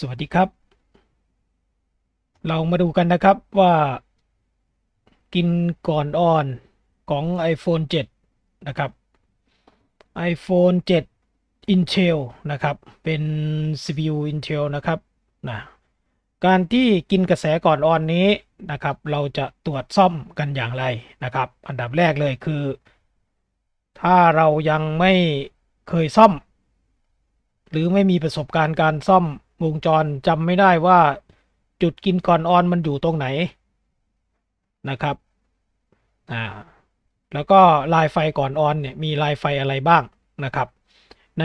สวัสดีครับ เรามาดูกันนะครับว่า กินก่อนออนของ iPhone 7 นะครับ iPhone 7 Intel นะครับ เป็น CPU Intel นะครับนะการที่กินกระแสก่อนออนนี้นะครับ เราจะตรวจซ่อมกันอย่างไรนะครับ อันดับแรกเลยคือ ถ้าเรายังไม่เคยซ่อม หรือไม่มีประสบการณ์การซ่อม วงจรจำไม่ได้ว่าจุดกินก่อนออนมันอยู่ตรงไหนนะครับอ่าแล้วก็ลายไฟก่อนออนเนี่ยมีลายไฟอะไรบ้างนะครับ ใน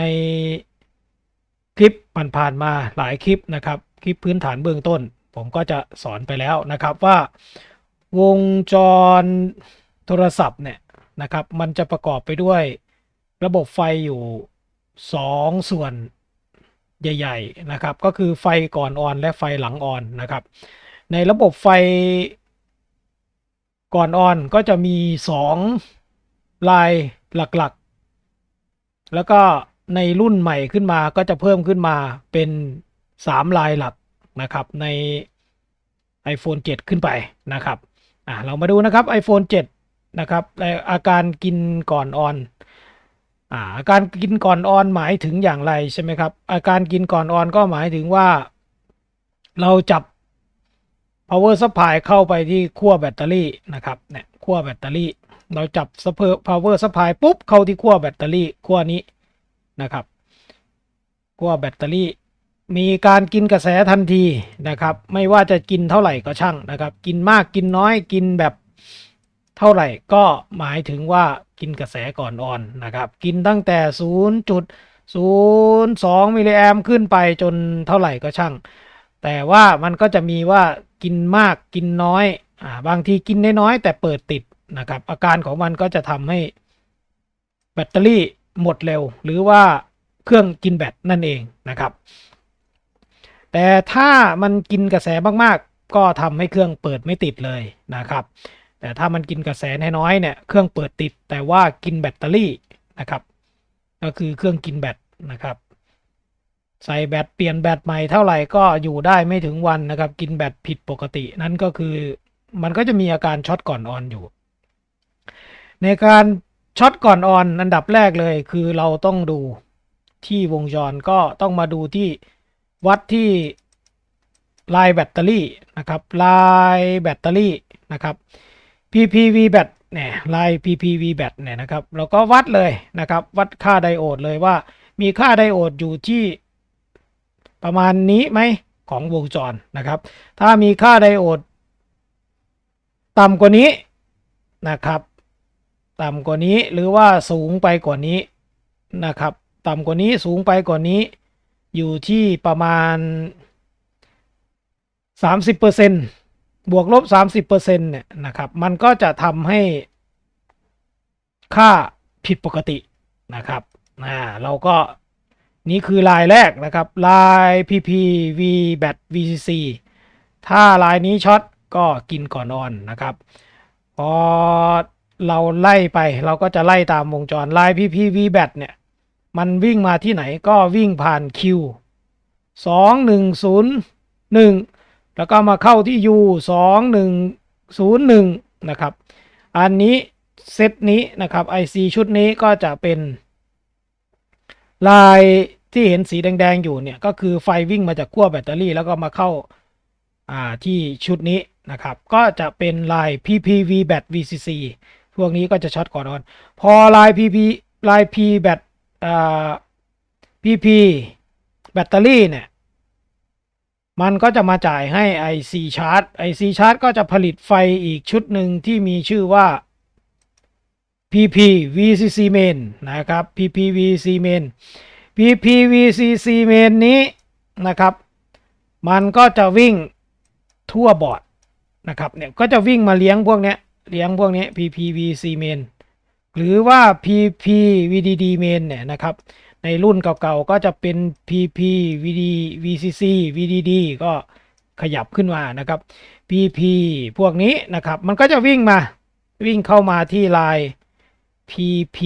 คลิปผ่านๆมาหลายคลิปนะครับ คลิปพื้นฐานเบื้องต้น ผมก็จะสอนไปแล้วนะครับว่าวงจรโทรศัพท์เนี่ยนะครับ มันจะประกอบไปด้วยระบบไฟอยู่ 2 ส่วน ใหญ่ ๆ นะครับ ก็คือไฟก่อนออนและไฟหลังออนนะครับ ในระบบไฟก่อนออนก็จะมี 2 ลายหลักๆ แล้วก็ในรุ่นใหม่ขึ้นมาก็จะเพิ่มขึ้นมาเป็น 3 ลายหลักนะครับ ใน iPhone 7 ขึ้นไปนะครับอะเรามาดูนะครับ iPhone 7 นะครับอาการกินก่อนออน อ่าอาการกินก่อนออนหมายถึงอย่างไรใช่ไหมครับ อาการกินก่อนออนก็หมายถึงว่า เราจับ power supply เข้าไปที่ขั้วแบตเตอรี่นะครับเนี่ยขั้วแบตเตอรี่ เราจับ power supply ปุ๊บเข้าที่ขั้วแบตเตอรี่ขั้วนี้นะครับขั้วแบตเตอรี่ มีการกินกระแสทันทีนะครับ ไม่ว่าจะกินเท่าไหร่ก็ช่างนะครับ กินมากกินน้อยกินแบบ ท่าไหร่ก็หมายถึงว่ากินกระแสก่อนออนนะครับ กินตั้งแต่ 0.02 มิลลิแอมขึ้นไปจนเท่าไหร่ก็ช่าง แต่ว่ามันก็จะมีว่ากินมากกินน้อยอ่าบางทีกินน้อยแต่เปิดติดนะครับ อาการของมันก็จะทำให้แบตเตอรี่หมดเร็ว หรือว่าเครื่องกินแบตนั่นเองนะครับ แต่ถ้ามันกินกระแสมากๆ ก็ทำให้เครื่องเปิดไม่ติดเลยนะครับ แต่ถ้ามันกินกระแสน้อยเนี่ยเครื่องเปิดติดแต่ว่ากินแบตเตอรี่นะครับ ก็คือเครื่องกินแบตนะครับ ใส่แบตเปลี่ยนแบตใหม่เท่าไหร่ก็อยู่ได้ไม่ถึงวันนะครับ กินแบตผิดปกตินั่นก็คือมันก็จะมีอาการช็อตก่อนออนอยู่ ในการช็อตก่อนออนอันดับแรกเลยคือเราต้องดูที่วงจรก็ต้องมาดูที่วัดที่ลายแบตเตอรี่นะครับลายแบตเตอรี่นะครับ PPV แบตเนี่ยลาย PPV แบตเนี่ยนะครับเราก็วัดเลยนะครับ วัดค่าไดโอดเลยว่า มีค่าไดโอดอยู่ที่ประมาณนี้ไหมของวงจรนะครับ ถ้ามีค่าไดโอดต่ำกว่านี้นะครับ ต่ำกว่านี้หรือว่าสูงไปกว่านี้นะครับ ต่ำกว่านี้สูงไปกว่านี้ อยู่ที่ประมาณ 30% บวกลบ 30%เนี่ยนะครับ มันก็จะทำให้ค่าผิดปกตินะครับอ่าเราก็นี่คือลายแรกนะครับ ลาย PPV BAT VCC ถ้าลายนี้ช็อตก็กินก่อนออนนะครับ พอเราไล่ไปเราก็จะไล่ตามวงจรลาย PPV BAT เนี่ยมันวิ่งมาที่ไหนก็วิ่งผ่าน Q 2 1 0 1 แล้วก็มาเข้าที่ U 2 1 0 1นะครับ อันนี้เซตนี้นะครับ IC ชุดนี้ก็จะเป็น ลายที่เห็นสีแดง ๆ อยู่เนี่ย ก็คือไฟวิ่งมาจากขั้วแบตเตอรี่ แล้วก็มาเข้าอ่าที่ชุดนี้นะครับ ก็จะเป็นลาย PPV BAT VCC พวกนี้ก็จะช็อตก่อนออน พอลาย PP ลาย P แบตอ่า PP แบตเตอรี่เนี่ย มันก็จะมาจ่ายให้ IC Charge IC Charge ก็จะผลิตไฟอีกชุดหนึ่งที่มีชื่อว่า PP VCC Main นะครับ PP VCC Main PP VCC Main นี้นะครับ มันก็จะวิ่งทั่วบอร์ดนะครับเนี่ยก็จะวิ่งมาเลี้ยงพวกเนี้ยเลี้ยงพวกนี้ PP VCC Main หรือว่า PP VDD Main เนี่ยนะครับ ในรุ่นเก่าๆก็จะเป็น PP VD VCC VDD ก็ขยับขึ้นมานะครับ PP พวกนี้นะครับ มันก็จะวิ่งมาวิ่งเข้ามาที่ลาย PP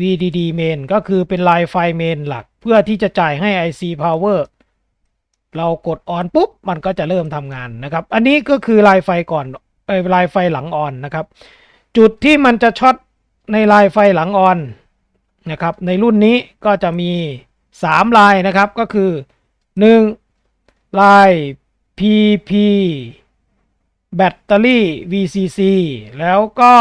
VDD main ก็คือเป็นลายไฟ main หลัก เพื่อที่จะจ่ายให้ IC power เรากดออนปุ๊บ มันก็จะเริ่มทำงานนะครับ อันนี้ก็คือลายไฟก่อนเอยลายไฟหลังออนนะครับ จุดที่มันจะช็อตในลายไฟหลังออน นะครับ ในรุ่นนี้ก็จะมี 3 ลายนะครับก็คือ 1 ลาย PP แบตเตอรี่ VCC แล้วก็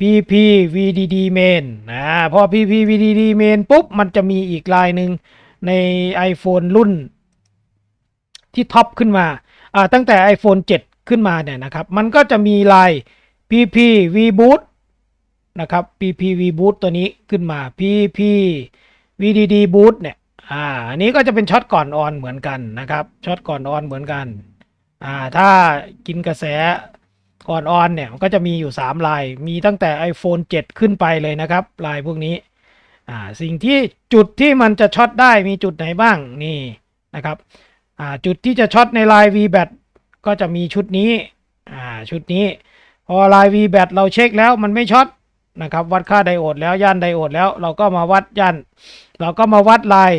PP VDD main นะพอ PP VDD main ปุ๊บ มันจะมีอีกลายหนึ่งใน iPhone รุ่น ที่ท็อปขึ้นมาอ่าตั้งแต่ iPhone 7 ขึ้นมาเนี่ยนะครับ มันก็จะมีลาย PP V Boot นะครับ PP V Boot ตัวนี้ขึ้นมา PP VDD Boot เนี่ยอ่าอันนี้ก็จะเป็นช็อตก่อนออนเหมือนกันนะครับช็อตก่อนออนเหมือนกันอ่าถ้ากินกระแสก่อนออนเนี่ยมันก็จะมีอยู่ 3 ลาย มีตั้งแต่ iPhone 7 ขึ้นไปเลยนะครับ ลายพวกนี้อ่าสิ่งที่จุดที่มันจะช็อตได้มีจุดไหนบ้างนี่นะครับอ่าจุดที่จะช็อตในลาย VBAT ก็จะมีชุดนี้อ่าชุดนี้ พอลาย VBAT เราเช็คแล้วมันไม่ช็อต นะครับ วัดค่าไดโอดแล้วย่านไดโอดแล้วเราก็มาวัดย่าน เราก็มาวัดลาย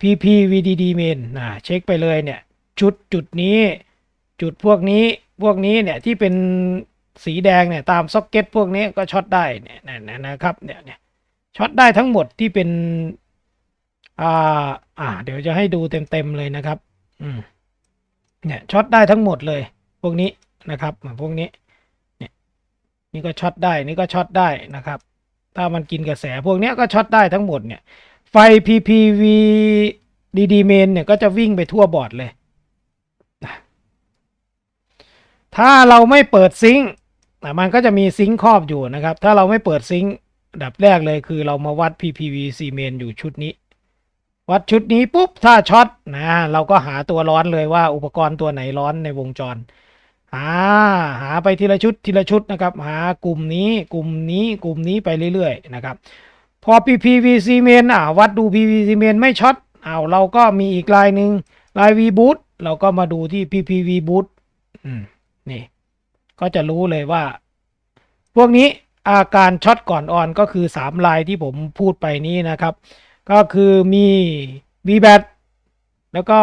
PP VDD main นะเช็คไปเลยเนี่ยชุดจุดนี้จุดพวกนี้พวกนี้เนี่ยที่เป็นสีแดงเนี่ยตามซ็อกเก็ตพวกนี้ก็ช็อตได้เนี่ยนะนะครับเนี่ยเนี่ยช็อตได้ทั้งหมดที่เป็นอ่าอ่าเดี๋ยวจะให้ดูเต็มๆเลยนะครับอืมเนี่ยช็อตได้ทั้งหมดเลยพวกนี้นะครับอ่าพวกนี้ นี่ก็ช็อตได้นี่ก็ช็อตได้นะครับ ถ้ามันกินกระแสพวกนี้ก็ช็อตได้ทั้งหมดเนี่ย ไฟ PPV DD main เนี่ยก็จะวิ่งไปทั่วบอร์ดเลย ถ้าเราไม่เปิดซิงค์มันก็จะมีซิงค์ครอบอยู่นะครับ ถ้าเราไม่เปิดซิงค์ดับแรกเลยคือเรามาวัด PPVC main อยู่ชุดนี้ วัดชุดนี้ปุ๊บ ถ้าช็อตนะเราก็หาตัวร้อนเลยว่าอุปกรณ์ตัวไหนร้อนในวงจร หาหาไปทีละชุดทีละชุดนะครับ หากลุ่มนี้กลุ่มนี้กลุ่มนี้ไปเรื่อยๆนะครับ พอ PPVC main อ่าวัดดู PPVC main ไม่ช็อตอ้าวเราก็มีอีกลายหนึ่งลาย V boot เราก็มาดูที่ PPV boot อืมนี่ก็จะรู้เลยว่า พวกนี้อาการช็อตก่อนออนก็คือ 3 ลายที่ผมพูดไปนี้นะครับ ก็คือมี VBAT แล้วก็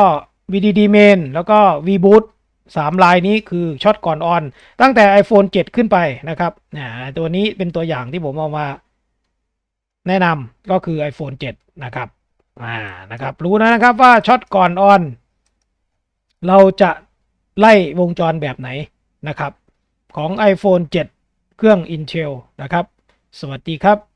VDD main แล้วก็ V boot สามลายนี้คือช็อตก่อนออน ตั้งแต่ iPhone 7 ขึ้นไปนะครับเนี่ยตัวนี้เป็นตัวอย่างที่ผมเอามาแนะนำก็คือ iPhone 7 นะครับอ่านะครับ รู้นะครับว่าช็อตก่อนออน เราจะไล่วงจรแบบไหนนะครับ ของ iPhone 7 เครื่อง Intel นะครับ สวัสดีครับ